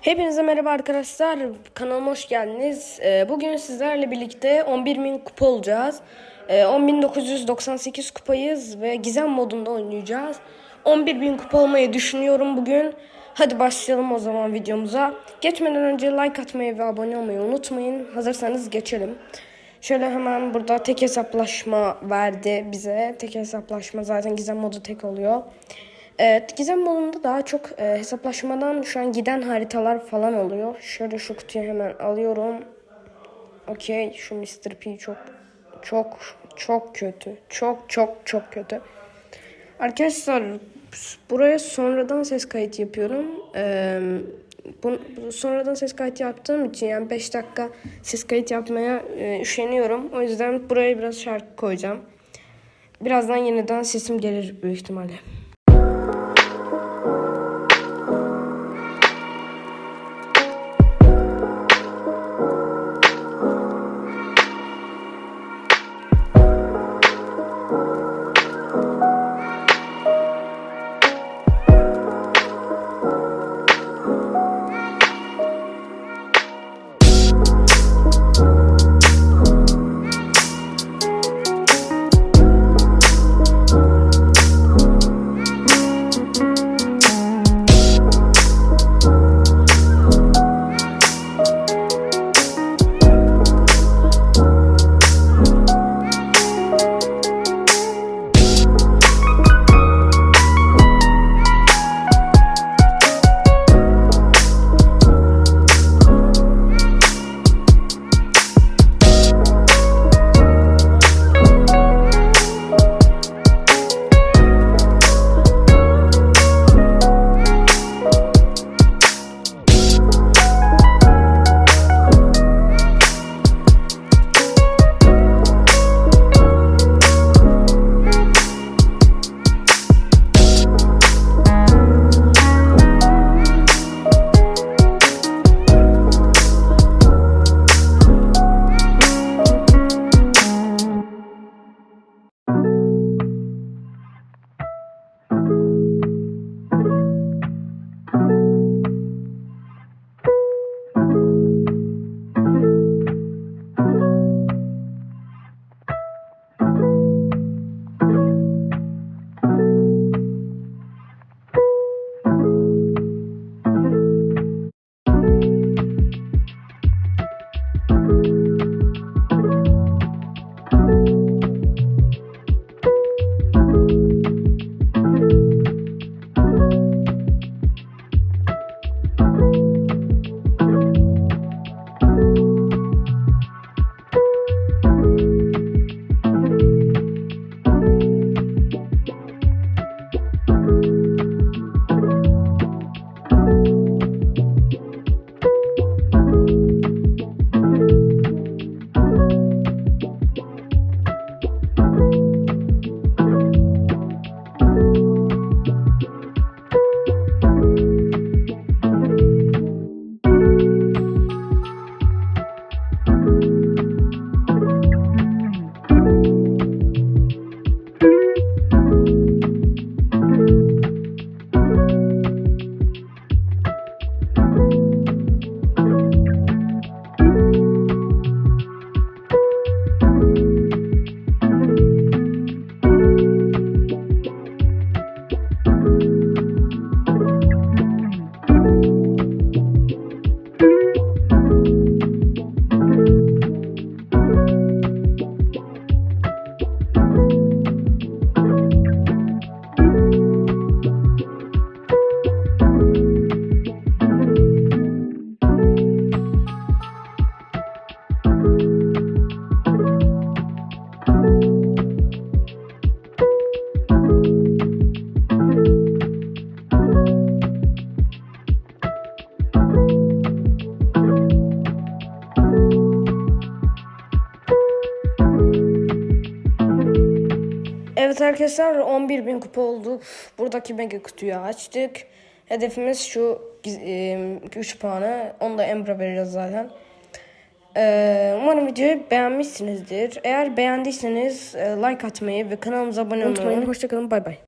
Hepinize merhaba arkadaşlar. Kanalıma hoş geldiniz. Ee, Bugün sizlerle birlikte 11.000 kupa olacağız. Ee, 10.998 kupayız ve gizem modunda oynayacağız. 11.000 kupa olmayı düşünüyorum bugün. Hadi başlayalım o zaman videomuza. Geçmeden önce like atmayı ve abone olmayı unutmayın. Hazırsanız geçelim. Şöyle hemen burada tek hesaplaşma verdi bize. Tek hesaplaşma zaten gizem modu tek oluyor. Evet, gizem modunda daha çok e, hesaplaşmadan şu an giden haritalar falan oluyor. Şöyle şu kutuyu hemen alıyorum. Okey, şu Mr. P çok çok çok kötü. Çok çok çok kötü. Arkadaşlar buraya sonradan ses kayıt yapıyorum. Ee, bu, sonradan ses kayıt yaptığım için yani 5 dakika ses kayıt yapmaya e, üşeniyorum. O yüzden buraya biraz şarkı koyacağım. Birazdan yeniden sesim gelir büyük ihtimalle. Evet arkadaşlar 11.000 kupa olduk. Buradaki mega kutuyu açtık. Hedefimiz şu 3 puanı. Onu da Emre vereceğiz zaten. Ee, umarım videoyu beğenmişsinizdir. Eğer beğendiyseniz e, like atmayı ve kanalımıza abone olmayı unutmayın. Hoşçakalın bay bay.